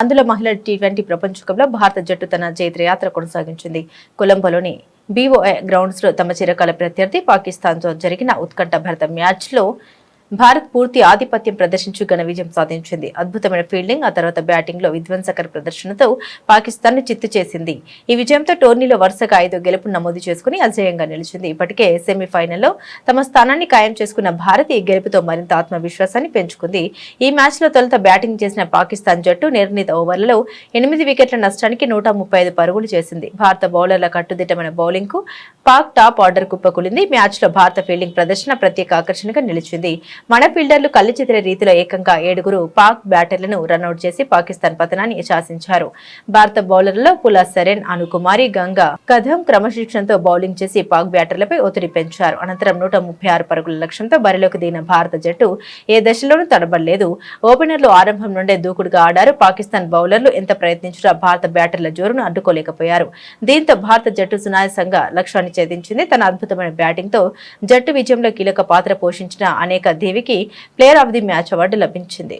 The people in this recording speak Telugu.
అందులో మహిళల టీ ట్వంటీ ప్రపంచకంలో భారత జట్టు తన జైత్రయాత్ర కొనసాగించింది. కొలంబోలోని బీఓఏ గ్రౌండ్స్లో తమ చిరకాల ప్రత్యర్థి పాకిస్తాన్తో జరిగిన ఉత్కంఠ భరత మ్యాచ్లో భారత్ పూర్తి ఆధిపత్యం ప్రదర్శించి ఘన విజయం సాధించింది. అద్భుతమైన ఫీల్డింగ్ ఆ తర్వాత బ్యాటింగ్లో విధ్వంసకర ప్రదర్శనతో పాకిస్తాన్ని చిత్తు చేసింది. ఈ విజయంతో టోర్నీలో వరుసగా ఐదు గెలుపు నమోదు చేసుకుని అజేయంగా నిలిచింది. ఇప్పటికే సెమీఫైనల్లో తమ స్థానాన్ని ఖాయం చేసుకున్న భారత్ ఈ గెలుపుతో మరింత ఆత్మవిశ్వాసాన్ని పెంచుకుంది. ఈ మ్యాచ్లో తొలుత బ్యాటింగ్ చేసిన పాకిస్తాన్ జట్టు నిర్ణీత ఓవర్లలో ఎనిమిది వికెట్ల నష్టానికి నూట ముప్పై ఐదు పరుగులు చేసింది. భారత బౌలర్ల కట్టుదిట్టమైన బౌలింగ్కు పాక్ టాప్ ఆర్డర్ కుప్పకూలింది. మ్యాచ్లో భారత ఫీల్డింగ్ ప్రదర్శన ప్రత్యేక ఆకర్షణగా నిలిచింది. మన ఫీల్డర్లు కళ్ళు చెదిరే రీతిలో ఏకంగా ఏడుగురు పాక్ బ్యాటర్లను రన్అట్ చేసి పాకిస్తాన్ పతనాన్ని శాసించారు. భారత బౌలర్లలో పులా సరెన్ అనుకుమారి గంగా కథం క్రమశిక్షణతో బౌలింగ్ చేసి పాక్ బ్యాటర్లపై ఒత్తిడి పెంచారు. అనంతరం నూట ముప్పై ఆరు పరుగుల లక్ష్యంతో బరిలోకి దిగిన భారత జట్టు ఏ దశలోనూ తడబడలేదు. ఓపెనర్లు ఆరంభం నుండే దూకుడుగా ఆడారు. పాకిస్తాన్ బౌలర్లు ఎంత ప్రయత్నించినా భారత బ్యాటర్ల జోరును అడ్డుకోలేకపోయారు. దీంతో భారత జట్టు సునాయాసంగా లక్ష్యాన్ని ఛేదించింది. తన అద్భుతమైన బ్యాటింగ్తో జట్టు విజయంలో కీలక పాత్ర పోషించిన అనేక దేవికి player of the match award లభించింది.